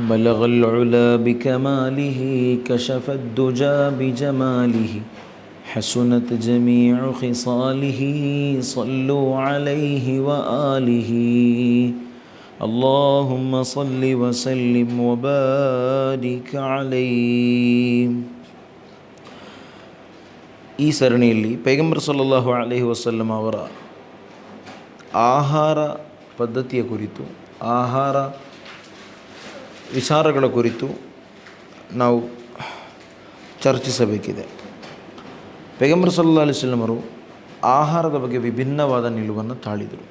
بلغ العلا بكماله كشف الدجى بجماله حسنت جميع خصاله صلوا عليه وآله اللهم صل وسلم وبارك عليه ಈ ಸರಣಿಯಲ್ಲಿ ಪೈಗಂಬರ್ ಸಲ್ಲಲ್ಲಾಹು ಅಲೈಹಿ ವಸಲ್ಲಂ ಅವರ ಆಹಾರ ಪದ್ಧತಿಯ ಕುರಿತು ಆಹಾರ ವಿಚಾರಗಳ ಕುರಿತು ನಾವು ಚರ್ಚಿಸಬೇಕಿದೆ. ಪೈಗಂಬರ್ ಸಲ್ಲಾ ಅಲಿಸ್ಲಮರು ಆಹಾರದ ಬಗ್ಗೆ ವಿಭಿನ್ನವಾದ ನಿಲುವನ್ನು ತಾಳಿದರು.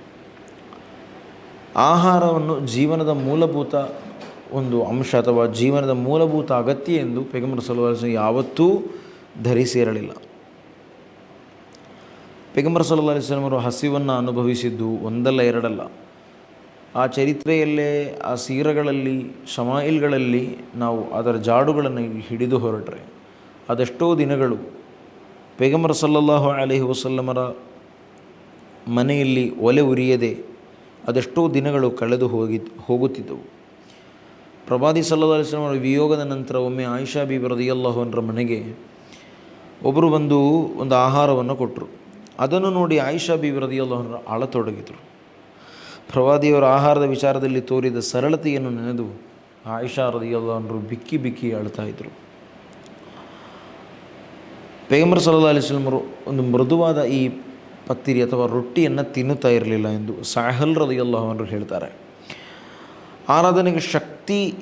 ಆಹಾರವನ್ನು ಜೀವನದ ಮೂಲಭೂತ ಒಂದು ಅಂಶ ಅಥವಾ ಜೀವನದ ಮೂಲಭೂತ ಅಗತ್ಯ ಎಂದು ಪೈಗಂಬರ್ ಸಲ್ಲಾ ಯಾವತ್ತೂ ಧರಿಸಿರಲಿಲ್ಲ ಪೈಗಂಬರ್ ಸಲ್ಲಾ ಅಲಿಸ್ಲಮರು ಹಸಿವನ್ನು ಅನುಭವಿಸಿದ್ದು ಒಂದಲ್ಲ ಎರಡಲ್ಲ. ಆ ಚರಿತ್ರೆಯಲ್ಲೇ, ಆ ಸೀರಗಳಲ್ಲಿ, ಶಮಾಯಿಲ್ಗಳಲ್ಲಿ ನಾವು ಅದರ ಜಾಡುಗಳನ್ನು ಹಿಡಿದು ಹೊರಟ್ರೆ, ಅದೆಷ್ಟೋ ದಿನಗಳು ಪೇಗಮರ ಸಲ್ಲಲ್ಲಾಹು ಅಲೈಹಿ ವಸಲ್ಲಮರ ಮನೆಯಲ್ಲಿ ಒಲೆ ಉರಿಯದೆ ಅದೆಷ್ಟೋ ದಿನಗಳು ಕಳೆದು ಹೋಗಿ, ಹೋಗುತ್ತಿದ್ದವು. ಪ್ರಭಾದಿ ಸಲ್ಲಾ ಅಲಿಸ್ಲಾಮರ ವಿಯೋಗದ ನಂತರ ಒಮ್ಮೆ ಆಯಿಷಾ ಬಿ ಬರದಿಯಲ್ಲಹೋನರ ಮನೆಗೆ ಒಬ್ಬರು ಬಂದು ಒಂದು ಆಹಾರವನ್ನು ಕೊಟ್ಟರು ಅದನ್ನು ನೋಡಿ ಆಯಿಷಾ ಬಿ ರದಿಯಲ್ಲಾಹುನರ ಆಳತೊಡಗಿದರು. ಪ್ರವಾದಿಯವರ ಆಹಾರದ ವಿಚಾರದಲ್ಲಿ ತೋರಿದ ಸರಳತೆಯನ್ನು ನೆನೆದು ಆಯಿಷಾ ರದಿಯಲ್ಲಾಹನರು ಬಿಕ್ಕಿ ಬಿಕ್ಕಿ ಅಳ್ತಾ ಇದ್ದರು ಪೇಗಂಬರ್ ಸಲ್ಲಾ ಅಲಿಸ್ಲಮರು ಒಂದು ಮೃದುವಾದ ಈ ಪತ್ತಿರಿ ಅಥವಾ ರೊಟ್ಟಿಯನ್ನು ತಿನ್ನುತ್ತಾ ಇರಲಿಲ್ಲ ಎಂದು ಸಾಹಲ್ ರದಿಯಲ್ಲಾಹನರು ಹೇಳ್ತಾರೆ. ಆರಾಧನೆಗೆ ಶಕ್ತಿ,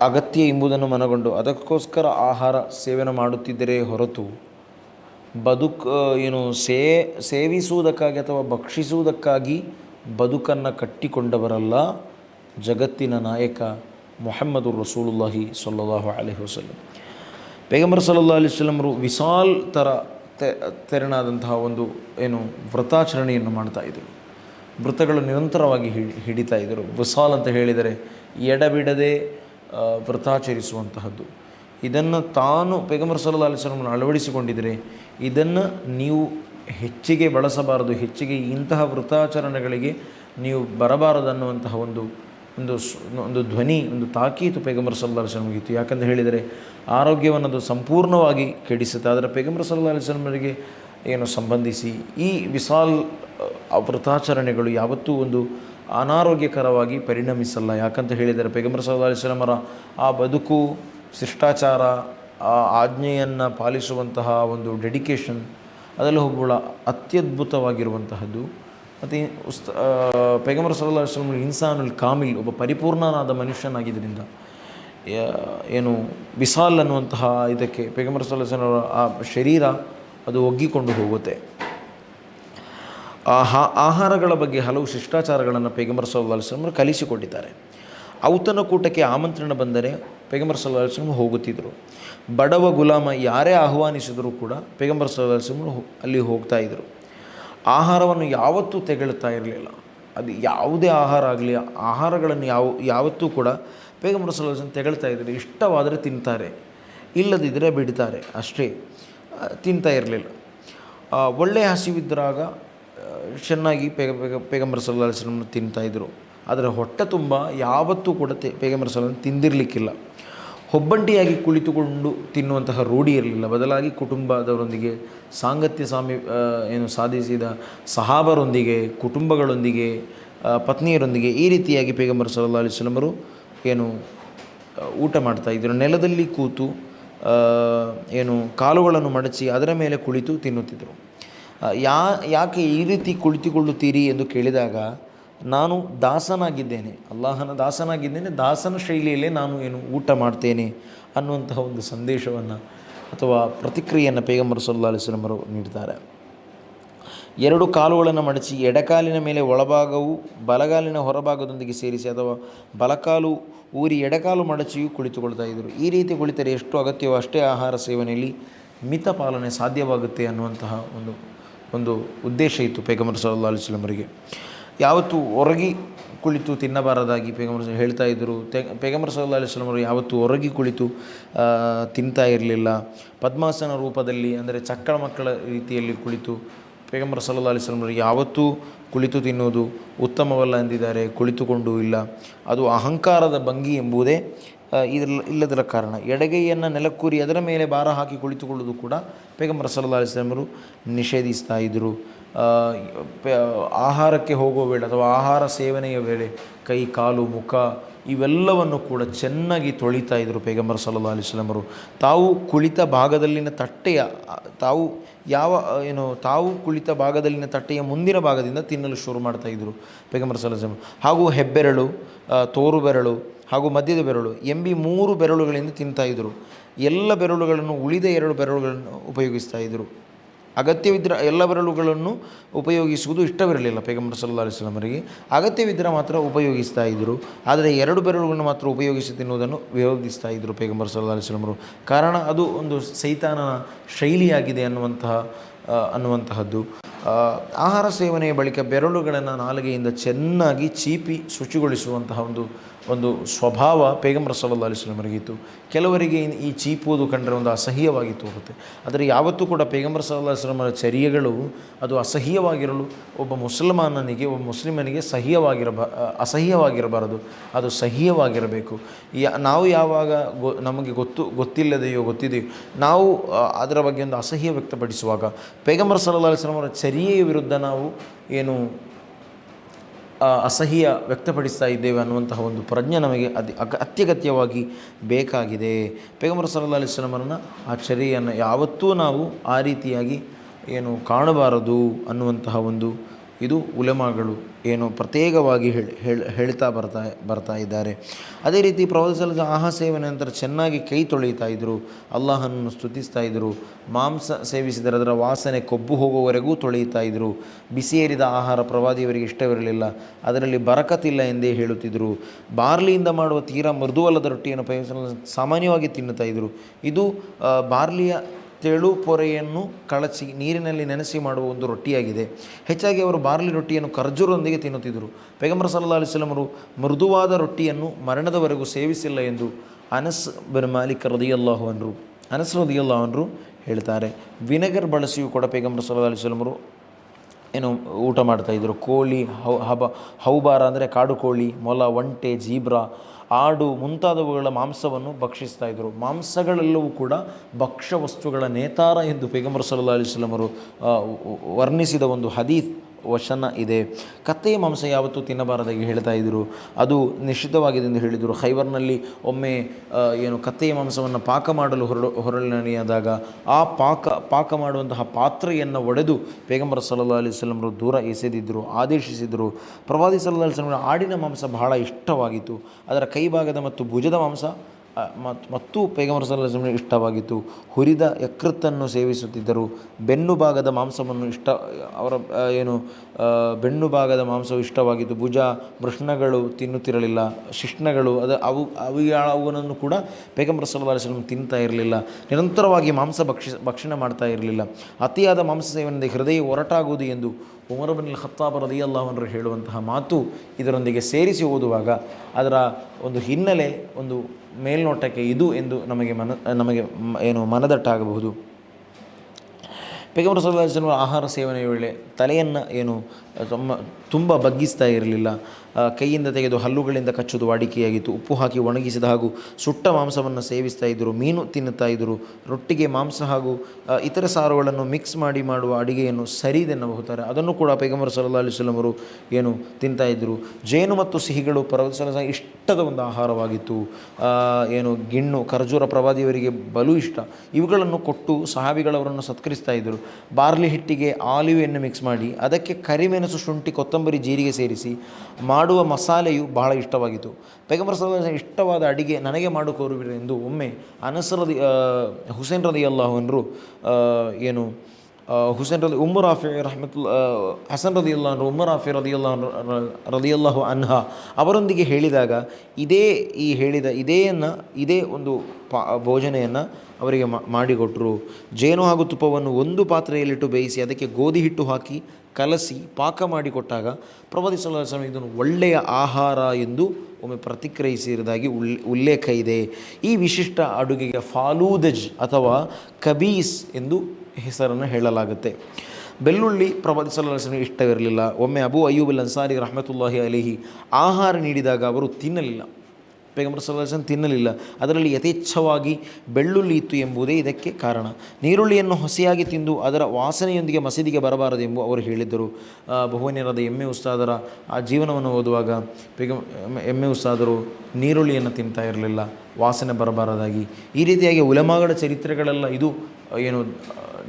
ಅಗತ್ಯ ಎಂಬುದನ್ನು ಮನಗೊಂಡು ಅದಕ್ಕೋಸ್ಕರ ಆಹಾರ ಸೇವನೆ ಮಾಡುತ್ತಿದ್ದರೆ ಹೊರತು ಬದುಕು ಏನು ಸೇ, ಸೇವಿಸುವುದಕ್ಕಾಗಿ ಅಥವಾ ಭಕ್ಷಿಸುವುದಕ್ಕಾಗಿ ಬದುಕನ್ನು ಕಟ್ಟಿಕೊಂಡವರಲ್ಲ ಜಗತ್ತಿನ ನಾಯಕ ಮೊಹಮ್ಮದು ರಸೂಲುಲ್ಲಾಹಿ ಸಲ್ಲಲ್ಲಾಹು ಅಲೈಹಿ ವಸಲ್ಲಂ. ಪೇಗಂಬರ್ ಸಲ್ಲಾ ಅಲಿ ವಸಲ್ಲಮರು ವಿಶಾಲ್ ಥರ ತೆರನಾದಂತಹ ಒಂದು ಏನು ವ್ರತಾಚರಣೆಯನ್ನು ಮಾಡ್ತಾ ಇದ್ದರು ವ್ರತಗಳು ನಿರಂತರವಾಗಿ ಹಿಡಿ ಹಿಡಿತಾ ಇದ್ದರು ವಿಸಾಲ್ ಅಂತ ಹೇಳಿದರೆ ಎಡಬಿಡದೆ ವ್ರತಾಚರಿಸುವಂತಹದ್ದು. ಇದನ್ನು ತಾನು ಪೈಗಂಬರ್ ಸಲ್ಲಾ ಅಲಿಸ್ಲಮನ್ನು ಅಳವಡಿಸಿಕೊಂಡಿದ್ದರೆ ಇದನ್ನು ನೀವು ಹೆಚ್ಚಿಗೆ ಬಳಸಬಾರದು, ಹೆಚ್ಚಿಗೆ ಇಂತಹ ವೃತಾಚರಣೆಗಳಿಗೆ ನೀವು ಬರಬಾರದು ಅನ್ನುವಂತಹ ಒಂದು ಒಂದು ಒಂದು ಧ್ವನಿ, ಒಂದು ತಾಕೀತು ಪೇಗಂಬರ್ ಸಲ್ಲಾ ಅಲಿಸ್ಲಮ್ಗಿತ್ತು ಯಾಕಂತ ಹೇಳಿದರೆ, ಆರೋಗ್ಯವನ್ನು ಅದು ಸಂಪೂರ್ಣವಾಗಿ ಕೆಡಿಸುತ್ತೆ. ಆದರೆ ಪೇಗಂಬರ್ ಸಲ್ಲಾ ಅಲಿಸ್ಲಮರಿಗೆ ಏನು ಸಂಬಂಧಿಸಿ ಈ ವಿಶಾಲ್ ವೃತಾಚರಣೆಗಳು ಯಾವತ್ತೂ ಒಂದು ಅನಾರೋಗ್ಯಕರವಾಗಿ ಪರಿಣಮಿಸಲ್ಲ. ಯಾಕಂತ ಹೇಳಿದರೆ, ಪೇಗಂಬರ್ ಸಲ್ಲಾ ಅಲಿಸ್ಲಮರ ಆ ಬದುಕು, ಶಿಷ್ಟಾಚಾರ, ಆ ಆಜ್ಞೆಯನ್ನು ಪಾಲಿಸುವಂತಹ ಒಂದು ಡೆಡಿಕೇಶನ್ ಅದೆಲ್ಲ ಒಬ್ಬಳ ಅತ್ಯದ್ಭುತವಾಗಿರುವಂತಹದ್ದು. ಮತ್ತು ಉಸ್ತ ಪೈಗಂಬರ್ ಸಲ್ಲಾ ಇನ್ಸಾನುಲ್ ಕಾಮಿಲ್ ಒಬ್ಬ ಪರಿಪೂರ್ಣನಾದ ಮನುಷ್ಯನಾಗಿದ್ದರಿಂದ ಏನು ಬಿಸಾಲ್ ಅನ್ನುವಂತಹ ಇದಕ್ಕೆ ಪೈಗಂಬರ್ ಸಲ್ಲಾ ಆ ಶರೀರ ಅದು ಒಗ್ಗಿಕೊಂಡು ಹೋಗುತ್ತೆ. ಆಹಾ, ಆಹಾರಗಳ ಬಗ್ಗೆ ಹಲವು ಶಿಷ್ಟಾಚಾರಗಳನ್ನು ಪೈಗಂಬರ್ ಸಲ್ಲಾ ಕಲಿಸಿಕೊಟ್ಟಿದ್ದಾರೆ. ಔತನ ಕೂಟಕ್ಕೆ ಆಮಂತ್ರಣ ಬಂದರೆ ಪೈಗಂಬರ್ ಸಲ್ಲಾ ಹೋಗುತ್ತಿದ್ದರು. ಬಡವ ಗುಲಾಮ ಯಾರೇ ಆಹ್ವಾನಿಸಿದರೂ ಕೂಡ ಪೈಗಂಬರ್ ಸಲ್ಲಾ ಅಲಿಸ್ಲಮರು ಅಲ್ಲಿ ಹೋಗ್ತಾ ಇದ್ದರು ಆಹಾರವನ್ನು ಯಾವತ್ತೂ ತೆಗಳುತ್ತಾ ಇರಲಿಲ್ಲ. ಅದು ಯಾವುದೇ ಆಹಾರ ಆಗಲಿ, ಆಹಾರಗಳನ್ನು ಯಾವ, ಯಾವತ್ತೂ ಕೂಡ ಪೈಗಂಬರ್ ಸಲ್ಲಾ ತೆಗಳ್ತಾ ಇದ್ದರು ಇಷ್ಟವಾದರೆ ತಿಂತಾರೆ. ಇಲ್ಲದಿದ್ದರೆ ಬಿಡ್ತಾರೆ. ಅಷ್ಟೇ ತಿಂತಾ ಇರಲಿಲ್ಲ. ಒಳ್ಳೆಯ ಹಸಿವಿದ್ದಾಗ ಚೆನ್ನಾಗಿ ಪೇಗ ಪೇಗ, ಪೇಗಂಬರ್ ಸಲ್ಲಾ ಅಲಿಸ್ಲಮ್ನ ತಿಂತಾಯಿದ್ರು ಆದರೆ ಹೊಟ್ಟೆ ತುಂಬ ಯಾವತ್ತೂ ಕೂಡ ತೆ, ಪೇಗಂಬರ್ ಸಲ್ಲ ತಿಂದಿರಲಿಕ್ಕಿಲ್ಲ. ಒಬ್ಬಂಟಿಯಾಗಿ ಕುಳಿತುಕೊಂಡು ತಿನ್ನುವಂತಹ ರೂಢಿ ಇರಲಿಲ್ಲ. ಬದಲಾಗಿ ಕುಟುಂಬದವರೊಂದಿಗೆ, ಸಾಂಗತ್ಯ ಸ್ವಾಮಿ ಏನು ಸಾಧಿಸಿದ ಸಹಾಬರೊಂದಿಗೆ, ಕುಟುಂಬಗಳೊಂದಿಗೆ ಪತ್ನಿಯರೊಂದಿಗೆ ಈ ರೀತಿಯಾಗಿ ಪೇಗಂಬರ್ ಸಲ್ಲಾ ಅಲಿಸ್ಲಮರು ಏನು ಊಟ ಮಾಡ್ತಾ ಇದ್ದರು ನೆಲದಲ್ಲಿ ಕೂತು ಏನು ಕಾಲುಗಳನ್ನು ಮಡಚಿ ಅದರ ಮೇಲೆ ಕುಳಿತು ತಿನ್ನುತ್ತಿದ್ದರು ಯಾ, ಯಾಕೆ ಈ ರೀತಿ ಕುಳಿತುಕೊಳ್ಳುತ್ತೀರಿ ಎಂದು ಕೇಳಿದಾಗ ನಾನು ದಾಸನಾಗಿದ್ದೇನೆ. ಅಲ್ಲಾಹನ ದಾಸನಾಗಿದ್ದೇನೆ. ದಾಸನ ಶೈಲಿಯಲ್ಲೇ ನಾನು ಏನು ಊಟ ಮಾಡ್ತೇನೆ ಅನ್ನುವಂತಹ ಒಂದು ಸಂದೇಶವನ್ನು ಅಥವಾ ಪ್ರತಿಕ್ರಿಯೆಯನ್ನು ಪೈಗಂಬರ್ ಸಲ್ಲಾ ಅಲಿಸ್ಲಮರು ನೀಡ್ತಾರೆ ಎರಡು ಕಾಲುಗಳನ್ನು ಮಡಚಿ ಎಡಕಾಲಿನ ಮೇಲೆ ಒಳಭಾಗವು ಬಲಗಾಲಿನ ಹೊರಭಾಗದೊಂದಿಗೆ ಸೇರಿಸಿ ಅಥವಾ ಬಲಕಾಲು ಊರಿ ಎಡಕಾಲು ಮಡಚಿಯೂ ಕುಳಿತುಕೊಳ್ತಾ ಇದ್ದರು. ಈ ರೀತಿ ಕುಳಿತರೆ ಎಷ್ಟು ಅಗತ್ಯವೋ ಅಷ್ಟೇ ಆಹಾರ ಸೇವನೆಯಲ್ಲಿ ಮಿತ ಪಾಲನೆ ಸಾಧ್ಯವಾಗುತ್ತೆ ಅನ್ನುವಂತಹ ಒಂದು ಒಂದು ಉದ್ದೇಶ ಇತ್ತು ಪೈಗಂಬರ್ ಸಲ್ಲಾ ಅಲಿಸ್ಲಮರಿಗೆ ಯಾವತ್ತೂ ಹೊರಗಿ ಕುಳಿತು ತಿನ್ನಬಾರದಾಗಿ ಪೇಗಂಬರ್ ಹೇಳ್ತಾ ಇದ್ದರು ತೆ, ಪೇಗಂಬರ್ ಅಲ್ಲಿ ಅಲಿಸ್ಲಮರು ಯಾವತ್ತೂ ಹೊರಗಿ ಕುಳಿತು ತಿಂತಾ ಇರಲಿಲ್ಲ. ಪದ್ಮಾಸನ ರೂಪದಲ್ಲಿ, ಅಂದರೆ ಚಕ್ಕಳ ಮಕ್ಕಳ ರೀತಿಯಲ್ಲಿ ಕುಳಿತು ಪೇಗಂಬರ್ ಸಲ್ಲಾ ಅಲಿಸ್ಲಮರು ಯಾವತ್ತೂ ಕುಳಿತು ತಿನ್ನುವುದು ಉತ್ತಮವಲ್ಲ ಎಂದಿದ್ದಾರೆ, ಕುಳಿತುಕೊಂಡು ಇಲ್ಲ. ಅದು ಅಹಂಕಾರದ ಭಂಗಿ ಎಂಬುದೇ ಇದರ, ಇಲ್ಲದರ ಕಾರಣ. ಎಡಗೈಯನ್ನು ನೆಲಕ್ಕೂರಿ ಅದರ ಮೇಲೆ ಭಾರ ಹಾಕಿ ಕುಳಿತುಕೊಳ್ಳುವುದು ಕೂಡ ಪೇಗಂಬರ ಸಲ್ಲಾ ಅಲಿಸ್ಲಾಮರು ನಿಷೇಧಿಸ್ತಾ ಇದ್ದರು ಆಹಾರಕ್ಕೆ ಹೋಗುವ ವೇಳೆ ಅಥವಾ ಆಹಾರ ಸೇವನೆಯ ವೇಳೆ ಕೈ, ಕಾಲು, ಮುಖ ಇವೆಲ್ಲವನ್ನು ಕೂಡ ಚೆನ್ನಾಗಿ ತೊಳಿತಾ ಇದ್ದರು ಪೇಗಂಬರ್ ಸಲ್ಲಾ ಅಲಿಸ್ಲಾಮರು ತಾವು ಕುಳಿತ ಭಾಗದಲ್ಲಿನ ತಟ್ಟೆಯ, ತಾವು ಯಾವ, ಏನು, ತಾವು ಕುಳಿತ ಭಾಗದಲ್ಲಿನ ತಟ್ಟೆಯ ಮುಂದಿನ ಭಾಗದಿಂದ ತಿನ್ನಲು ಶುರು ಮಾಡ್ತಾ ಇದ್ದರು ಪೇಗಂಬರ್ ಸಲ್ಲಾ ಹಾಗೂ ಹೆಬ್ಬೆರಳು ತೋರು ಬೆರಳು ಹಾಗೂ ಮಧ್ಯದ ಬೆರಳು, ಎಂಬಿ ಮೂರು ಬೆರಳುಗಳಿಂದ ತಿಂತಾ ಇದ್ದರು ಎಲ್ಲ ಬೆರಳುಗಳನ್ನು ಉಳಿದ ಎರಡು ಬೆರಳುಗಳನ್ನು ಉಪಯೋಗಿಸ್ತಾ ಇದ್ದರು ಅಗತ್ಯವಿದ್ದರೆ ಎಲ್ಲ ಬೆರಳುಗಳನ್ನು ಉಪಯೋಗಿಸುವುದು ಇಷ್ಟವಿರಲಿಲ್ಲ ಪೈಗಂಬರ್ ಸಲ್ಲಾ ಅಲಿಸ್ಲಾಮರಿಗೆ ಅಗತ್ಯವಿದ್ದರೆ ಮಾತ್ರ ಉಪಯೋಗಿಸ್ತಾ ಇದ್ದರು ಆದರೆ ಎರಡು ಬೆರಳುಗಳನ್ನು ಮಾತ್ರ ಉಪಯೋಗಿಸಿ ತಿನ್ನುವುದನ್ನು ವಿರೋಧಿಸ್ತಾ ಇದ್ದರು ಪೈಗಂಬರ್ ಸಲ್ಲಾ ಅಲಿಸ್ಲಾಮರು ಕಾರಣ ಅದು ಒಂದು ಸೈತಾನನ ಶೈಲಿಯಾಗಿದೆ ಅನ್ನುವಂತಹ ಅನ್ನುವಂತಹದ್ದು. ಆಹಾರ ಸೇವನೆಯ ಬಳಿಕ ಬೆರಳುಗಳನ್ನು ನಾಲಿಗೆಯಿಂದ ಚೆನ್ನಾಗಿ ಚೀಪಿ ಶುಚಿಗೊಳಿಸುವಂತಹ ಒಂದು ಒಂದು ಸ್ವಭಾವ ಪೇಗಂಬರ ಸಲ್ಲಾ ಅಲಿಸ್ಲಮರಿಗಿತ್ತು ಕೆಲವರಿಗೆ ಈ ಚೀಪುವುದು ಕಂಡರೆ ಒಂದು ಅಸಹ್ಯವಾಗಿ ತೋರುತ್ತೆ. ಆದರೆ ಯಾವತ್ತೂ ಕೂಡ ಪೇಗಂಬರ ಸಲ್ಲಾ ಅಲಿಸ್ಲಮರ ಚರ್ಯಗಳು ಅದು ಅಸಹ್ಯವಾಗಿರಲು ಒಬ್ಬ ಮುಸಲ್ಮಾನನಿಗೆ, ಒಬ್ಬ ಮುಸ್ಲಿಮನಿಗೆ ಸಹ್ಯವಾಗಿರಬ ಅಸಹ್ಯವಾಗಿರಬಾರದು. ಅದು ಸಹ್ಯವಾಗಿರಬೇಕು. ಯಾ ನಾವು ಯಾವಾಗ ಗೊ ನಮಗೆ ಗೊತ್ತು ಗೊತ್ತಿಲ್ಲದೆಯೋ ಗೊತ್ತಿದೆಯೋ, ನಾವು ಅದರ ಬಗ್ಗೆ ಒಂದು ಅಸಹ್ಯ ವ್ಯಕ್ತಪಡಿಸುವಾಗ ಪೇಗಂಬರ ಸಲ್ಲಾ ಅಲಿಸ್ಲಮರ ಚರ್ಯೆಯ ವಿರುದ್ಧ ನಾವು ಏನು ಅಸಹ್ಯ ವ್ಯಕ್ತಪಡಿಸ್ತಾ ಇದ್ದೇವೆ ಅನ್ನುವಂತಹ ಒಂದು ಪ್ರಜ್ಞೆ ನಮಗೆ ಅತಿ ಅಗ ಅತ್ಯಗತ್ಯವಾಗಿ ಬೇಕಾಗಿದೆ. ಪೇಗಂಬರ ಸಲ್ಲಾ ಅಲಿಸ್ಲಾಮರನ್ನ ಆ ಚರ್ಯೆಯನ್ನು ಯಾವತ್ತೂ ನಾವು ಆ ರೀತಿಯಾಗಿ ಏನು ಕಾಣಬಾರದು ಅನ್ನುವಂತಹ ಒಂದು ಇದು ಉಲೆಮಾಗಳು ಏನು ಪ್ರತ್ಯೇಕವಾಗಿ ಹೇಳಿ ಹೇಳಿ, ಹೇಳ್ತಾ ಬರ್ತಾ ಬರ್ತಾ ಇದ್ದಾರೆ. ಅದೇ ರೀತಿ ಪ್ರವಾದಿಸಲದ ಆಹಾರ ಸೇವನೆ ನಂತರ ಚೆನ್ನಾಗಿ ಕೈ ತೊಳೆಯುತ್ತಾ ಇದ್ದರು ಅಲ್ಲಾಹನನ್ನು ಸ್ತುತಿಸ್ತಾ ಇದ್ದರು ಮಾಂಸ ಸೇವಿಸಿದರೆ ಅದರ ವಾಸನೆ ಕೊಬ್ಬು ಹೋಗುವವರೆಗೂ ತೊಳೆಯುತ್ತಾ ಇದ್ದರು ಬಿಸಿಯೇರಿದ ಆಹಾರ ಪ್ರವಾದಿಯವರಿಗೆ ಇಷ್ಟವಿರಲಿಲ್ಲ, ಅದರಲ್ಲಿ ಬರಕತ್ತಿಲ್ಲ ಎಂದೇ ಹೇಳುತ್ತಿದ್ದರು ಬಾರ್ಲಿಯಿಂದ ಮಾಡುವ ತೀರಾ ಮೃದುವಲ್ಲದ ರೊಟ್ಟಿಯನ್ನು ಪ್ರಯೋಜನ ಸಾಮಾನ್ಯವಾಗಿ ತಿನ್ನುತ್ತಾ ಇದ್ದರು ಇದು ಬಾರ್ಲಿಯ ತೆಳು ಪೊರೆಯನ್ನು ಕಳಚಿ ನೀರಿನಲ್ಲಿ ನೆನೆಸಿ ಮಾಡುವ ಒಂದು ರೊಟ್ಟಿಯಾಗಿದೆ. ಹೆಚ್ಚಾಗಿ ಅವರು ಬಾರ್ಲಿ ರೊಟ್ಟಿಯನ್ನು ಖರ್ಜೂರದೊಂದಿಗೆ ತಿನ್ನುತ್ತಿದ್ದರು. ಪೈಗಂಬರ ಸಲ್ಲಾ ಅಲಿಸ್ಲಮರು ಮೃದುವಾದ ರೊಟ್ಟಿಯನ್ನು ಮರಣದವರೆಗೂ ಸೇವಿಸಿಲ್ಲ ಎಂದು ಅನಸ್ ಬಿನ್ ಮಾಲಿಕ್ ರದಿಯಲ್ಲಾಹು ಅನ್ರು, ಅನಸ್ ರದಿಯಲ್ಲಾಹು ಅನ್ರು ಹೇಳ್ತಾರೆ. ವಿನೆಗರ್ ಬಳಸಿಯೂ ಕೂಡ ಪೈಗಂಬರ ಸಲ್ಲಾ ಅಲಿಸ್ಲಮರು ಏನು ಊಟ ಮಾಡ್ತಾಯಿದ್ರು ಕೋಳಿ, ಹೌ, ಹಬ, ಹೌಬಾರ ಅಂದರೆ ಕಾಡು ಕೋಳಿ, ಮೊಲ, ಒಂಟೆ, ಜೀಬ್ರಾ ಆಡು ಮುಂತಾದವುಗಳ ಮಾಂಸವನ್ನು ಭಕ್ಷಿಸ್ತಾ ಇದ್ದರು. ಮಾಂಸಗಳೆಲ್ಲವೂ ಕೂಡ ಭಕ್ಷ್ಯ ವಸ್ತುಗಳ ನೇತಾರ ಎಂದು ಪೈಗಂಬರ್ ಸಲ್ಲಾ ಅಲಿಸ್ಲಮರು ವರ್ಣಿಸಿದ ಒಂದು ಹದೀತ್ ವಚನ ಇದೆ. ಕತ್ತೆಯ ಮಾಂಸ ಯಾವತ್ತೂ ತಿನ್ನಬಾರದಾಗಿ ಹೇಳ್ತಾ ಇದ್ದರು ಅದು ನಿಷಿದ್ಧವಾಗಿದೆ ಎಂದು ಹೇಳಿದರು. ಖೈಬರ್ನಲ್ಲಿ ಒಮ್ಮೆ ಏನು ಕತ್ತೆಯ ಮಾಂಸವನ್ನು ಪಾಕ ಮಾಡಲು ಹೊರಡು ಹೊರಳಿನಿಯಾದಾಗ ಆ ಪಾಕ ಪಾಕ ಮಾಡುವಂತಹ ಪಾತ್ರೆಯನ್ನು ಒಡೆದು ಪೇಗಂಬರ ಅಲಿ ಅಲಿಸ್ಲಮರು ದೂರ ಎಸೆದಿದ್ದರು ಆದೇಶಿಸಿದರು. ಪ್ರವಾದಿ ಸಲ್ಲಾ ಅಲಿಸ್ಲಮರ ಆಡಿನ ಮಾಂಸ ಬಹಳ ಇಷ್ಟವಾಗಿತ್ತು. ಅದರ ಕೈಭಾಗದ ಮತ್ತು ಭುಜದ ಮಾಂಸ ಆ, ಮತ್- ಮತ್ತು ಪೈಗಂಬರ ಇಷ್ಟವಾಗಿತ್ತು. ಹುರಿದ ಯಕೃತ್ತನ್ನು ಸೇವಿಸುತ್ತಿದ್ದರು. ಬೆನ್ನು ಭಾಗದ ಮಾಂಸವನ್ನು ಇಷ್ಟ ಅವರ ಏನು ಬೆನ್ನು ಭಾಗದ ಮಾಂಸವು ಇಷ್ಟವಾಗಿತ್ತು ಭುಜ ಮೃಷ್ಣಗಳು ತಿನ್ನುತ್ತಿರಲಿಲ್ಲ. ಶಿಷ್ಣಗಳು ಅದು ಅವು ಅವು ಅವುಗಳನ್ನು ಕೂಡ ಪೇಗಂಬರ ಸಲ್ಲಾ ಅಲಿಸ್ಲಮ್ ತಿಂತಾ ಇರಲಿಲ್ಲ. ನಿರಂತರವಾಗಿ ಮಾಂಸ ಭಕ್ಷಿ ಭಕ್ಷಣೆ ಮಾಡ್ತಾ ಇರಲಿಲ್ಲ. ಅತಿಯಾದ ಮಾಂಸ ಸೇವನೆಯಿಂದ ಹೃದಯ ಒರಟಾಗುವುದು ಎಂದು ಉಮರ್ ಬಿನ್ ಖತ್ತಾಬ್ ರದಿಯಲ್ಲಾಹನರು ಹೇಳುವಂತಹ ಮಾತು ಇದರೊಂದಿಗೆ ಸೇರಿಸಿ ಓದುವಾಗ ಅದರ ಒಂದು ಹಿನ್ನೆಲೆ, ಒಂದು ಮೇಲ್ನೋಟಕ್ಕೆ ಇದು ಎಂದು ನಮಗೆ ಮನ, ನಮಗೆ ಏನು ಮನದಟ್ಟಾಗಬಹುದು. ಪೇಗಮರ ಸಲ್ಲಾ ಅಲಿಸ್ಲಮರ ಆಹಾರ ಸೇವನೆಯ ವೇಳೆ ತಲೆಯನ್ನು ಏನು ತಮ್ಮ ತುಂಬ ಬಗ್ಗಿಸ್ತಾ ಇರಲಿಲ್ಲ. ಕೈಯಿಂದ ತೆಗೆದು ಹಲ್ಲುಗಳಿಂದ ಕಚ್ಚುವುದು ವಾಡಿಕೆಯಾಗಿತ್ತು. ಉಪ್ಪು ಹಾಕಿ ಒಣಗಿಸಿದ ಹಾಗೂ ಸುಟ್ಟ ಮಾಂಸವನ್ನು ಸೇವಿಸ್ತಾ ಇದ್ದರು. ಮೀನು ತಿನ್ನುತ್ತಾ ಇದ್ದರು. ರೊಟ್ಟಿಗೆ ಮಾಂಸ ಹಾಗೂ ಇತರ ಸಾರುಗಳನ್ನು ಮಿಕ್ಸ್ ಮಾಡಿ ಮಾಡುವ ಅಡಿಗೆಯನ್ನು ಸರಿದೆನ್ನಬಹುತ್ತಾರೆ ಅದನ್ನು ಕೂಡ ಪೈಗಂಬರ ಸಲ್ಲಾ ಅಲಿಸ್ಲಮರು ಏನು ತಿಂತಾ ಇದ್ದರು. ಜೇನು ಮತ್ತು ಸಿಹಿಗಳು ಪರ್ವತ ಇಷ್ಟದ ಒಂದು ಆಹಾರವಾಗಿತ್ತು. ಏನು ಗಿಣ್ಣು, ಖರ್ಜೂರ ಪ್ರವಾದಿಯವರಿಗೆ ಬಲು ಇಷ್ಟ. ಇವುಗಳನ್ನು ಕೊಟ್ಟು ಸಹಾಬಿಗಳವರನ್ನು ಸತ್ಕರಿಸ್ತಾ ಇದ್ದರು. ಬಾರ್ಲಿ ಹಿಟ್ಟಿಗೆ ಆಲಿವ್ ಮಿಕ್ಸ್ ಮಾಡಿ, ಅದಕ್ಕೆ ಕರಿಮೆಣಸು ಶುಂಠಿ, ಕೊತ್ತಂಬರಿ, ಜೀರಿಗೆ ಸೇರಿಸಿ ಮಾಡುವ ಮಸಾಲೆಯು ಬಹಳ ಇಷ್ಟವಾಗಿತ್ತು. ಪೈಗಂಬರ ಸಲ ಇಷ್ಟವಾದ ಅಡಿಗೆ ನನಗೆ ಮಾಡು ಕೋರುವಿರು ಎಂದು ಒಮ್ಮೆ ಅನಸರದಿ ಹುಸೇನ್ ರದಿ ಅಲ್ಲಾಹನರು ಏನು ಹುಸೇನ್ ರದಿ, ಉಮರ್ ಆಫಿ ರಹಮತ್ ಹಸನ್ ರದಿ ಅಲ್ಲಾಹನರು ಉಮರ್ ಆಫಿ ರದಿ ಅಲ್ಲಾಹ ಅನ್ಹಾ ಅವರೊಂದಿಗೆ ಹೇಳಿದಾಗ ಇದೇ ಈ ಹೇಳಿದ ಇದೇಯನ್ನು, ಇದೇ ಒಂದು ಪಾ, ಭೋಜನೆಯನ್ನು ಅವರಿಗೆ ಮಾಡಿಕೊಟ್ಟರು ಜೇನು ಹಾಗೂ ತುಪ್ಪವನ್ನು ಒಂದು ಪಾತ್ರೆಯಲ್ಲಿಟ್ಟು ಬೇಯಿಸಿ ಅದಕ್ಕೆ ಗೋಧಿ ಹಿಟ್ಟು ಹಾಕಿ ಕಲಸಿ ಪಾಕ ಮಾಡಿಕೊಟ್ಟಾಗ ಪ್ರವಾದಿ ಸಲ ಇದನ್ನು ಒಳ್ಳೆಯ ಆಹಾರ ಎಂದು ಒಮ್ಮೆ ಪ್ರತಿಕ್ರಿಯಿಸಿರುವುದಾಗಿ ಉಲ್, ಉಲ್ಲೇಖ ಇದೆ. ಈ ವಿಶಿಷ್ಟ ಅಡುಗೆಗೆ ಫಾಲೂದಜ್ ಅಥವಾ ಕಬೀಸ್ ಎಂದು ಹೆಸರನ್ನು ಹೇಳಲಾಗುತ್ತೆ. ಬೆಳ್ಳುಳ್ಳಿ ಪ್ರವಾದಿ ಸಲ್ಲಾ ಇಷ್ಟವಿರಲಿಲ್ಲ. ಒಮ್ಮೆ ಅಬು ಅಯ್ಯೂಬ್ ಅನ್ಸಾರಿ ರಹಮತುಲ್ಲಾಹಿ ಅಲಿಹಿ ಆಹಾರ ನೀಡಿದಾಗ ಅವರು ತಿನ್ನಲಿಲ್ಲ. ಪೈಗಂಬರ್ ಸಲ್ಲಾಸನ್ ತಿನ್ನಲಿಲ್ಲ. ಅದರಲ್ಲಿ ಯಥೇಚ್ಛವಾಗಿ ಬೆಳ್ಳುಳ್ಳಿ ಇತ್ತು ಎಂಬುದೇ ಇದಕ್ಕೆ ಕಾರಣ. ನೀರುಳ್ಳಿಯನ್ನು ಹಸಿಯಾಗಿ ತಿಂದು ಅದರ ವಾಸನೆಯೊಂದಿಗೆ ಮಸೀದಿಗೆ ಬರಬಾರದೆಂಬು ಅವರು ಹೇಳಿದ್ದರು. ಬಹುವನಿಯರಾದ ಎಮ್ಮೆ ಉಸ್ತಾದರ ಆ ಜೀವನವನ್ನು ಓದುವಾಗ ಪೈಗಂ, ಎಮ್ಮೆ ಉಸ್ತಾದರು, ನೀರುಳ್ಳಿಯನ್ನು ತಿಂತಾ ಇರಲಿಲ್ಲ, ವಾಸನೆ ಬರಬಾರದಾಗಿ. ಈ ರೀತಿಯಾಗಿ ಉಲಮಾಗಳ ಚರಿತ್ರೆಗಳೆಲ್ಲ ಇದು ಏನು,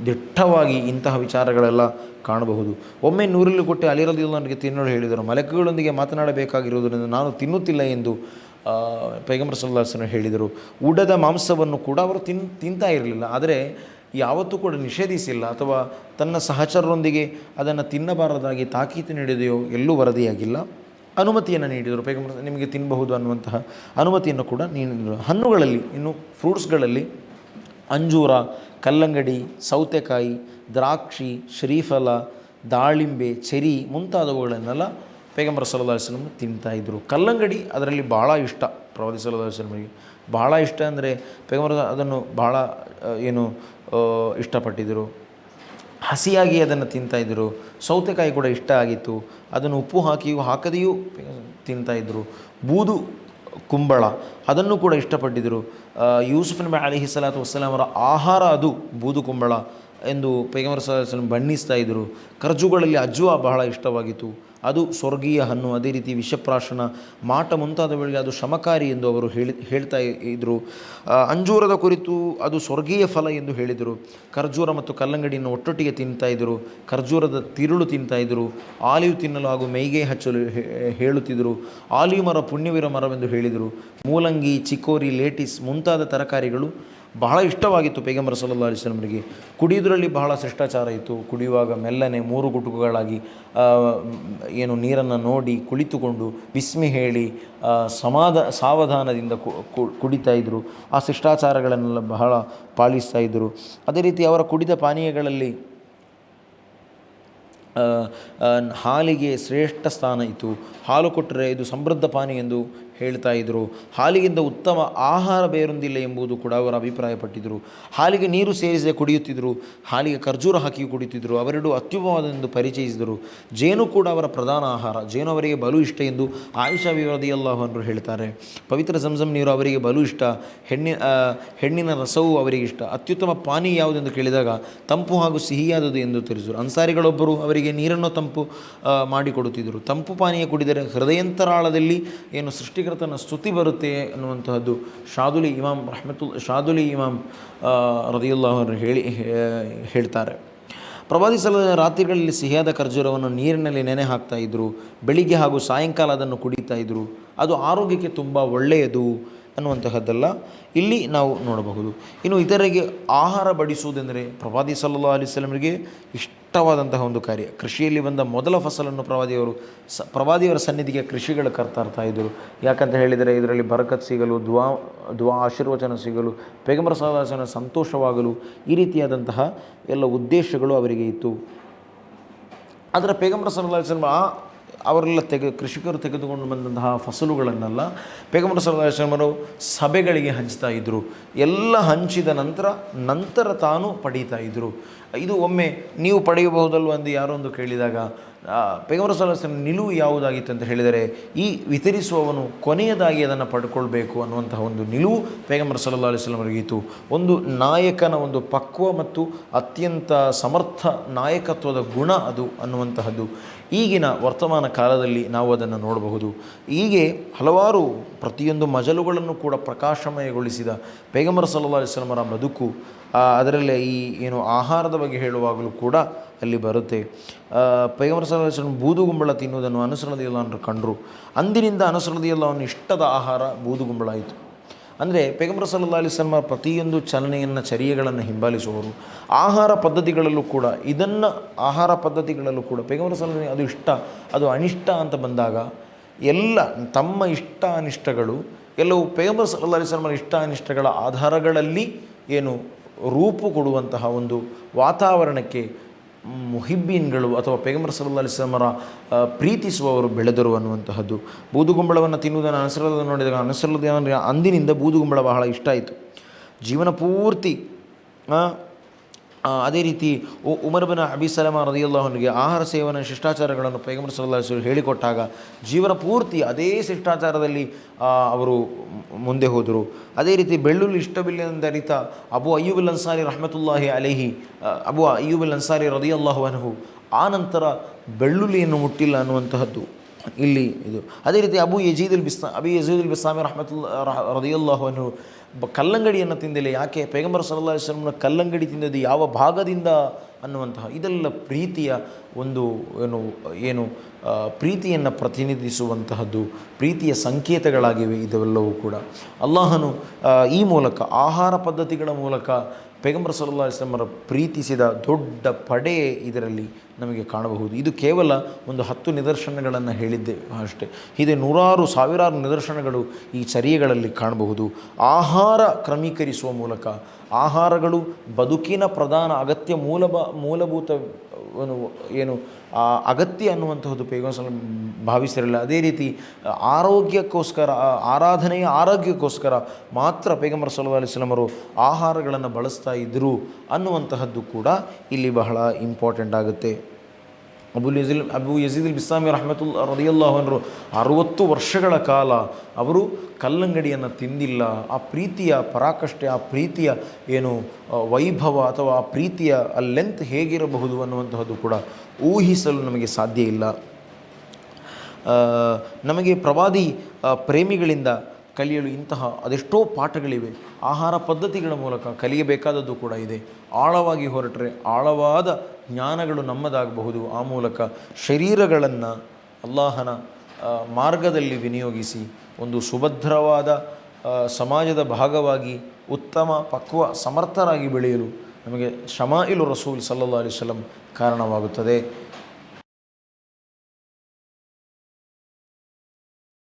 ದಿಟ್ಟವಾಗಿ ಇಂತಹ ವಿಚಾರಗಳೆಲ್ಲ ಕಾಣಬಹುದು. ಒಮ್ಮೆ ನೂರಲ್ಲಿ ಕೊಟ್ಟು ಅಲಿರದಿಲ್ಲ ನನಗೆ ತಿನ್ನಲು ಹೇಳಿದರು, ಮಲಕಗಳೊಂದಿಗೆ ಮಾತನಾಡಬೇಕಾಗಿರುವುದರಿಂದ ನಾನು ತಿನ್ನುತ್ತಿಲ್ಲ ಎಂದು ಪೈಗಂಬರ್ ಸಲ್ಲಾಸನ ಹೇಳಿದರು. ಉಡದ ಮಾಂಸವನ್ನು ಕೂಡ ಅವರು ತಿನ್, ತಿಂತಾ ಇರಲಿಲ್ಲ. ಆದರೆ ಯಾವತ್ತೂ ಕೂಡ ನಿಷೇಧಿಸಿಲ್ಲ. ಅಥವಾ ತನ್ನ ಸಹಚರರೊಂದಿಗೆ ಅದನ್ನು ತಿನ್ನಬಾರದಾಗಿ ತಾಕೀತು ನೀಡಿದೆಯೋ ಎಲ್ಲೂ ವರದಿಯಾಗಿಲ್ಲ. ಅನುಮತಿಯನ್ನು ನೀಡಿದರು. ಪೈಗಂಬರ್, ನಿಮಗೆ ತಿನ್ನಬಹುದು ಅನ್ನುವಂತಹ ಅನುಮತಿಯನ್ನು ಕೂಡ ನೀಡಿದರು. ಹಣ್ಣುಗಳಲ್ಲಿ, ಇನ್ನು ಫ್ರೂಟ್ಸ್ಗಳಲ್ಲಿ ಅಂಜೂರ, ಕಲ್ಲಂಗಡಿ, ಸೌತೆಕಾಯಿ, ದ್ರಾಕ್ಷಿ, ಶ್ರೀಫಲ, ದಾಳಿಂಬೆ, ಚೆರಿ ಮುಂತಾದವುಗಳನ್ನೆಲ್ಲ ಪೈಗಂಬರ ತಿಂತಾಯಿದ್ರು ತಿಂತಾ ಇದ್ದರು ಕಲ್ಲಂಗಡಿ ಅದರಲ್ಲಿ ಭಾಳ ಇಷ್ಟ ಪ್ರವಾದಿ ಸಲ್ಲಾ ವಸಲಮಿಗೆ ಭಾಳ ಇಷ್ಟ ಅಂದರೆ ಪೇಗಂಬರ ಅದನ್ನು ಭಾಳ ಏನು ಇಷ್ಟಪಟ್ಟಿದ್ದರು ಹಸಿಯಾಗಿ ಅದನ್ನು ತಿಂತಾಯಿದ್ರು ಸೌತೆಕಾಯಿ ಕೂಡ ಇಷ್ಟ ಆಗಿತ್ತು. ಅದನ್ನು ಉಪ್ಪು ಹಾಕಿಯೂ ಹಾಕದೆಯೂ ತಿಂತಾಯಿದ್ರು ಬೂದು ಕುಂಬಳ ಅದನ್ನು ಕೂಡ ಇಷ್ಟಪಟ್ಟಿದ್ದರು ಯೂಸುಫ್ ನಬಿ ಅಲಿಹಿ ಸಲಾತು ವಸ್ಸಲಾಮರ ಆಹಾರ ಅದು ಬೂದು ಕುಂಬಳ ಎಂದು ಪೈಗಂಬರ ಸಲ ಬಣ್ಣಿಸ್ತಾ ಇದ್ದರು ಖರ್ಜುಗಳಲ್ಲಿ ಅಜ್ಜುವ ಬಹಳ ಇಷ್ಟವಾಗಿತ್ತು. ಅದು ಸ್ವರ್ಗೀಯ ಹಣ್ಣು ಅದೇ ರೀತಿ ವಿಷಪ್ರಾಶನ ಮಾಟ ಮುಂತಾದವುಗಳಿಗೆ ಅದು ಶಮಕಾರಿ ಎಂದು ಅವರು ಹೇಳಿ, ಹೇಳ್ತಾ ಇದ್ದರು ಅಂಜೂರದ ಕುರಿತು ಅದು ಸ್ವರ್ಗೀಯ ಫಲ ಎಂದು ಹೇಳಿದರು. ಖರ್ಜೂರ ಮತ್ತು ಕಲ್ಲಂಗಡಿಯನ್ನು ಒಟ್ಟೊಟ್ಟಿಗೆ ಇದ್ದರು ಖರ್ಜೂರದ ತಿರುಳು ತಿಂತಾ ಇದ್ದರು ಆಲಿವ್ ತಿನ್ನಲು ಹಾಗೂ ಮೈಗೆ ಹಚ್ಚಲು ಹೇಳುತ್ತಿದ್ದರು ಆಲಿವ್ ಮರ ಪುಣ್ಯವಿರ ಮರವೆಂದು ಹೇಳಿದರು. ಮೂಲಂಗಿ, ಚಿಕೋರಿ, ಲೇಟಿಸ್ ಮುಂತಾದ ತರಕಾರಿಗಳು ಬಹಳ ಇಷ್ಟವಾಗಿತ್ತು ಪೈಗಂಬರ ಸಲ್ಲಾ ಅಲಿಸ್ಲಮರಿಗೆ ಕುಡಿಯುವುದರಲ್ಲಿ ಬಹಳ ಶಿಷ್ಟಾಚಾರ ಇತ್ತು. ಕುಡಿಯುವಾಗ ಮೆಲ್ಲನೆ ಮೂರು ಗುಟುಕುಗಳಾಗಿ ಏನು ನೀರನ್ನು ನೋಡಿ ಕುಳಿತುಕೊಂಡು ಬಿಸ್ಮಿ ಹೇಳಿ ಸಮಾಧ ಸಾವಧಾನದಿಂದ ಕುಡಿತಾ ಇದ್ದರು ಆ ಶಿಷ್ಟಾಚಾರಗಳನ್ನೆಲ್ಲ ಬಹಳ ಪಾಲಿಸ್ತಾ ಇದ್ದರು ಅದೇ ರೀತಿ ಅವರ ಕುಡಿದ ಪಾನೀಯಗಳಲ್ಲಿ ಹಾಲಿಗೆ ಶ್ರೇಷ್ಠ ಸ್ಥಾನ ಇತ್ತು. ಹಾಲು ಕೊಟ್ಟರೆ ಇದು ಸಮೃದ್ಧ ಪಾನಿ ಎಂದು ಹೇಳ್ತಾ ಇದ್ದರು ಹಾಲಿಗಿಂತ ಉತ್ತಮ ಆಹಾರ ಬೇರೊಂದಿಲ್ಲ ಎಂಬುದು ಕೂಡ ಅವರು ಅಭಿಪ್ರಾಯಪಟ್ಟಿದ್ದರು ಹಾಲಿಗೆ ನೀರು ಸೇರಿಸದೆ ಕುಡಿಯುತ್ತಿದ್ದರು ಹಾಲಿಗೆ ಖರ್ಜೂರ ಹಾಕಿ ಕುಡಿಯುತ್ತಿದ್ದರು ಅವೆರಡು ಅತ್ಯುತ್ತಮವಾದೆಂದು ಪರಿಚಯಿಸಿದರು. ಜೇನು ಕೂಡ ಅವರ ಪ್ರಧಾನ ಆಹಾರ. ಜೇನು ಅವರಿಗೆ ಬಲು ಇಷ್ಟ ಎಂದು ಆಯಿಷಾ ವಿವರದಿಯಲ್ಲಾಹನರು ಹೇಳ್ತಾರೆ. ಪವಿತ್ರ ಸಂಸಂ ನೀರು ಅವರಿಗೆ ಬಲು ಇಷ್ಟ. ಹೆಣ್ಣಿನ ಹೆಣ್ಣಿನ ರಸವೂ ಅವರಿಗೆ ಇಷ್ಟ. ಅತ್ಯುತ್ತಮ ಪಾನಿ ಯಾವುದೆಂದು ಕೇಳಿದಾಗ ತಂಪು ಹಾಗೂ ಸಿಹಿಯಾದದು ಎಂದು ತಿಳಿಸಿದರು. ಅನ್ಸಾರಿಗಳೊಬ್ಬರು ಅವರಿಗೆ ನೀರನ್ನು ತಂಪು ಮಾಡಿಕೊಡುತ್ತಿದ್ದರು. ತಂಪು ಪಾನೀಯ ಕುಡಿದರೆ ಹೃದಯಂತರಾಳದಲ್ಲಿ ಏನು ಸೃಷ್ಟಿಕರ್ತನ ಸ್ತುತಿ ಬರುತ್ತೆ ಅನ್ನುವಂತಹದ್ದು ಶಾದುಲಿ ಇಮಾಮ್ ರಹಮತುಲ್, ಶಾದುಲಿ ಇಮಾಮ್ ರದಿಯುಲ್ಲಾಹರು ಹೇಳಿ ಹೇಳ್ತಾರೆ. ಪ್ರವಾದಿ ಸಲ ರಾತ್ರಿಗಳಲ್ಲಿ ಸಿಹಿಯಾದ ಖರ್ಜೂರವನ್ನು ನೀರಿನಲ್ಲಿ ನೆನೆ ಇದ್ದರು ಬೆಳಿಗ್ಗೆ ಹಾಗೂ ಸಾಯಂಕಾಲ ಅದನ್ನು ಕುಡಿತಾ ಇದ್ದರು ಅದು ಆರೋಗ್ಯಕ್ಕೆ ತುಂಬ ಒಳ್ಳೆಯದು. ಅನ್ನುವಂತಹದ್ದೆಲ್ಲ. ಇಲ್ಲಿ ನಾವು ನೋಡಬಹುದು. ಇನ್ನು ಇತರರಿಗೆ ಆಹಾರ ಬಡಿಸುವುದೆಂದರೆ ಪ್ರವಾದಿ ಸಲ್ಲಾ ಅಲಿಸ್ಲಮರಿಗೆ ಇಷ್ಟವಾದಂತಹ ಒಂದು ಕಾರ್ಯ. ಕೃಷಿಯಲ್ಲಿ ಬಂದ ಮೊದಲ ಫಸಲನ್ನು ಪ್ರವಾದಿಯವರು ಸ, ಪ್ರವಾದಿಯವರ ಸನ್ನಿಧಿಗೆ ಕೃಷಿಗಳು ಕರ್ತಾರ್ತಾ ಇದ್ದರು. ಯಾಕಂತ ಹೇಳಿದರೆ ಇದರಲ್ಲಿ ಬರಕತ್ ಸಿಗಲು, ದ್ವಾ ದ್ವಾ ಆಶೀರ್ವಚನ ಸಿಗಲು ಪೇಗಮರ ಸಹವಾಸನ ಸಂತೋಷವಾಗಲು ಈ ರೀತಿಯಾದಂತಹ ಎಲ್ಲ ಉದ್ದೇಶಗಳು ಅವರಿಗೆ ಇತ್ತು. ಆದರೆ ಪೇಗಂಬರ ಸಲ್ಲಾ ಆ ಅವರೆಲ್ಲ ತೆಗೆ, ಕೃಷಿಕರು ತೆಗೆದುಕೊಂಡು ಬಂದಂತಹ ಫಸಲುಗಳನ್ನೆಲ್ಲ ಪೇಗಂಬರ ಸರದಾಶ್ರಮರು ಸಭೆಗಳಿಗೆ ಹಂಚ್ತಾ ಇದ್ದರು ಎಲ್ಲ ಹಂಚಿದ ನಂತರ ನಂತರ ತಾನು ಪಡೀತಾ ಇದ್ದರು ಇದು ಒಮ್ಮೆ ನೀವು ಪಡೆಯಬಹುದಲ್ವ ಎಂದು ಒಂದು ಕೇಳಿದಾಗ ಪೇಗಮರ ಸರದಾಶ್ರಮ ನಿಲುವು ಯಾವುದಾಗಿತ್ತು ಅಂತ ಹೇಳಿದರೆ, ಈ ವಿತರಿಸುವವನು ಕೊನೆಯದಾಗಿ ಅದನ್ನು ಪಡ್ಕೊಳ್ಬೇಕು ಅನ್ನುವಂತಹ ಒಂದು ನಿಲುವು ಪೇಗಮರ ಸಲ್ಲಾ ಅಲಿಸ್ಲಮರಿಗಿತ್ತು ಒಂದು ನಾಯಕನ ಒಂದು ಪಕ್ವ ಮತ್ತು ಅತ್ಯಂತ ಸಮರ್ಥ ನಾಯಕತ್ವದ ಗುಣ ಅದು ಅನ್ನುವಂತಹದ್ದು. ಈಗಿನ ವರ್ತಮಾನ ಕಾಲದಲ್ಲಿ ನಾವು ಅದನ್ನು ನೋಡಬಹುದು. ಹೀಗೆ ಹಲವಾರು ಪ್ರತಿಯೊಂದು ಮಜಲುಗಳನ್ನು ಕೂಡ ಪ್ರಕಾಶಮಯಗೊಳಿಸಿದ ಪೇಗಂಬರ ಸಲ್ಲಾ ಅಲಿಸ್ಲಮರ ಬದುಕು ಅದರಲ್ಲಿ ಈ ಏನು ಆಹಾರದ ಬಗ್ಗೆ ಹೇಳುವಾಗಲೂ ಕೂಡ ಅಲ್ಲಿ ಬರುತ್ತೆ. ಸಲ್ಲಾ ಅಲಿಸ್ಲಮ್ ಬೂದುಗುಂಬಳ ತಿನ್ನುವುದನ್ನು ಅನುಸರಣದಿಲ್ಲ ಅಂತ ಕಂಡರು. ಅಂದಿನಿಂದ ಅನುಸರಣದಿಲ್ಲ ಅವನ ಇಷ್ಟದ ಆಹಾರ ಬೂದುಗುಂಬಳ ಆಯಿತು. ಅಂದರೆ ಪೇಗಂಬರ ಸಲ್ಲಾ ಅಲಿಸ್ಲಮ ಪ್ರತಿಯೊಂದು ಚಲನೆಯನ್ನು, ಚರ್ಯೆಗಳನ್ನು ಹಿಂಬಾಲಿಸುವವರು. ಆಹಾರ ಪದ್ಧತಿಗಳಲ್ಲೂ ಕೂಡ, ಇದನ್ನು ಆಹಾರ ಪದ್ಧತಿಗಳಲ್ಲೂ ಕೂಡ ಪೇಗಂಬರ ಸಲ್ಲ ಅದು ಇಷ್ಟ, ಅದು ಅನಿಷ್ಟ ಅಂತ ಬಂದಾಗ ಎಲ್ಲ ತಮ್ಮ ಇಷ್ಟ ಅನಿಷ್ಟಗಳು ಎಲ್ಲವೂ ಪೇಗಂಬರ ಸಲ್ಲಾ ಅಲಿಸ್ಲಮರ ಇಷ್ಟ ಅನಿಷ್ಟಗಳ ಆಧಾರಗಳಲ್ಲಿ ಏನು ರೂಪು ಕೊಡುವಂತಹ ಒಂದು ವಾತಾವರಣಕ್ಕೆ ಮುಹಿಬ್ಬೀನ್ಗಳು ಅಥವಾ ಪೇಗಮರ್ ಸಲ್ಲಾ ಅಲಿಸ್ಲಾಮರ ಪ್ರೀತಿಸುವವರು ಬೆಳೆದರು ಅನ್ನುವಂತಹದ್ದು. ಬೂದುಗುಂಬಳವನ್ನು ತಿನ್ನುವುದನ್ನು ಅನಸರದ ನೋಡಿದಾಗ ಅನಸರದ ಅಂದಿನಿಂದ ಬೂದುಗುಂಬಳ ಬಹಳ ಇಷ್ಟ ಆಯಿತು. ಜೀವನ ಪೂರ್ತಿ ಅದೇ ರೀತಿ ಉ- ಉಮರ್ ಬಿನ್ ಅಬಿ ಸಲಮ ರದಿಯಲ್ಲಾಹನಿಗೆ ಆಹಾರ ಸೇವನೆ ಶಿಷ್ಟಾಚಾರಗಳನ್ನು ಪೈಗಂಬರ್ ಸಲ್ಲಾ ಹೇಳಿಕೊಟ್ಟಾಗ ಜೀವನ ಪೂರ್ತಿ ಅದೇ ಶಿಷ್ಟಾಚಾರದಲ್ಲಿ ಅವರು ಮುಂದೆ ಹೋದರು. ಅದೇ ರೀತಿ ಬೆಳ್ಳುಳ್ಳಿ ಇಷ್ಟವಿಲ್ಲದ ರೀತ ಅಬು ಅಯ್ಯೂಬುಲ್ ಅನ್ಸಾರಿ ರಹಮತುಲ್ಲಾಹಿ ಅಲೇಹಿ ಅಬು ಅಯ್ಯೂಬುಲ್ ಅನ್ಸಾರಿ ರದಿಯಲ್ಲಾಹು ಅನ್ಹು, ಆ ನಂತರ ಬೆಳ್ಳುಳ್ಳಿಯನ್ನು ಮುಟ್ಟಿಲ್ಲ ಅನ್ನುವಂತಹದ್ದು ಇಲ್ಲಿ ಇದು. ಅದೇ ರೀತಿ ಅಬು ಯಜೀದುಲ್ ಬಿಸ್ತಾ ಅಬಿ ಯಜೀದುಲ್ ಬಿಸ್ಲಾಮಿ ರಹಮತುಲ್ಲಾ ರದಿಯಲ್ಲಾಹು ಅನ್ಹು ಬ ಕಲ್ಲಂಗಡಿಯನ್ನು ತಿಂದಿಲ್ಲ. ಯಾಕೆ? ಪೈಗಂಬರ್ ಸಲ್ಲಾ ಕಲ್ಲಂಗಡಿ ತಿಂದದ್ದು ಯಾವ ಭಾಗದಿಂದ ಅನ್ನುವಂತಹ ಇದೆಲ್ಲ ಪ್ರೀತಿಯ ಒಂದು ಏನು ಏನು ಪ್ರೀತಿಯನ್ನು ಪ್ರತಿನಿಧಿಸುವಂತಹದ್ದು, ಪ್ರೀತಿಯ ಸಂಕೇತಗಳಾಗಿವೆ ಇದೆಲ್ಲವೂ ಕೂಡ. ಅಲ್ಲಾಹನು ಈ ಮೂಲಕ, ಆಹಾರ ಪದ್ಧತಿಗಳ ಮೂಲಕ ಪೈಗಂಬರ್ ಸಲ್ಲಾ ಪ್ರೀತಿಸಿದ ದೊಡ್ಡ ಪಡೆ ಇದರಲ್ಲಿ ನಮಗೆ ಕಾಣಬಹುದು. ಇದು ಕೇವಲ ಒಂದು ಹತ್ತು ನಿದರ್ಶನಗಳನ್ನು ಹೇಳಿದ್ದೆ ಅಷ್ಟೇ. ಹೀಗೆ ನೂರಾರು, ಸಾವಿರಾರು ನಿದರ್ಶನಗಳು ಈ ಚರ್ಯೆಗಳಲ್ಲಿ ಕಾಣಬಹುದು. ಆಹಾರ ಕ್ರಮೀಕರಿಸುವ ಮೂಲಕ ಆಹಾರಗಳು ಬದುಕಿನ ಪ್ರಧಾನ ಅಗತ್ಯ ಮೂಲಭ, ಮೂಲಭೂತ ಏನು ಅಗತ್ಯ ಅನ್ನುವಂತಹದ್ದು ಪೈಗಂಬರ್ ಸಲ ಭಾವಿಸಿರಲಿಲ್ಲ. ಅದೇ ರೀತಿ, ಆರೋಗ್ಯಕ್ಕೋಸ್ಕರ ಆರಾಧನೆಯ ಆರೋಗ್ಯಕ್ಕೋಸ್ಕರ ಮಾತ್ರ ಪೈಗಂಬರ್ ಸಲ್ಲಾ ಅಲಿಸ್ಲಮರು ಆಹಾರಗಳನ್ನು ಬಳಸ್ತಾ ಇದ್ದರು ಅನ್ನುವಂತಹದ್ದು ಕೂಡ ಇಲ್ಲಿ ಬಹಳ ಇಂಪಾರ್ಟೆಂಟ್ ಆಗುತ್ತೆ. ಅಬುಲ್ ಯಜಿಲ್ ಅಬು ಯಜೀದುಲ್ ಬಿಸ್ಲಾಮಿ ರಹಮತುಲ್ ರದಿಯಲ್ಲಾಹನರು ಅರುವತ್ತು ವರ್ಷಗಳ ಕಾಲ ಅವರು ಕಲ್ಲಂಗಡಿಯನ್ನು ತಿಂದಿಲ್ಲ. ಆ ಪ್ರೀತಿಯ ಪರಾಕಷ್ಟೆ ಆ ಪ್ರೀತಿಯ ಏನು ವೈಭವ ಅಥವಾ ಆ ಪ್ರೀತಿಯ ಆ ಲೆಂತ್ ಹೇಗಿರಬಹುದು ಅನ್ನುವಂತಹದ್ದು ಕೂಡ ಊಹಿಸಲು ನಮಗೆ ಸಾಧ್ಯ ಇಲ್ಲ. ನಮಗೆ ಪ್ರವಾದಿ ಪ್ರೇಮಿಗಳಿಂದ ಕಲಿಯಲು ಇಂತಹ ಅದೆಷ್ಟೋ ಪಾಠಗಳಿವೆ. ಆಹಾರ ಪದ್ಧತಿಗಳ ಮೂಲಕ ಕಲಿಯಬೇಕಾದದ್ದು ಕೂಡ ಇದೆ. ಆಳವಾಗಿ ಹೊರಟರೆ ಆಳವಾದ ಜ್ಞಾನಗಳು ನಮ್ಮದಾಗಬಹುದು. ಆ ಮೂಲಕ ಶರೀರಗಳನ್ನು ಅಲ್ಲಾಹನ ಮಾರ್ಗದಲ್ಲಿ ವಿನಿಯೋಗಿಸಿ ಒಂದು ಸುಭದ್ರವಾದ ಸಮಾಜದ ಭಾಗವಾಗಿ ಉತ್ತಮ, ಪಕ್ವ, ಸಮರ್ಥರಾಗಿ ಬೆಳೆಯಲು ನಮಗೆ ಶಮಾಯಿಲು ರಸೂಲ್ ಸಲ್ಲಾ ಅಲಿಸ್ಲಂ ಕಾರಣವಾಗುತ್ತದೆ.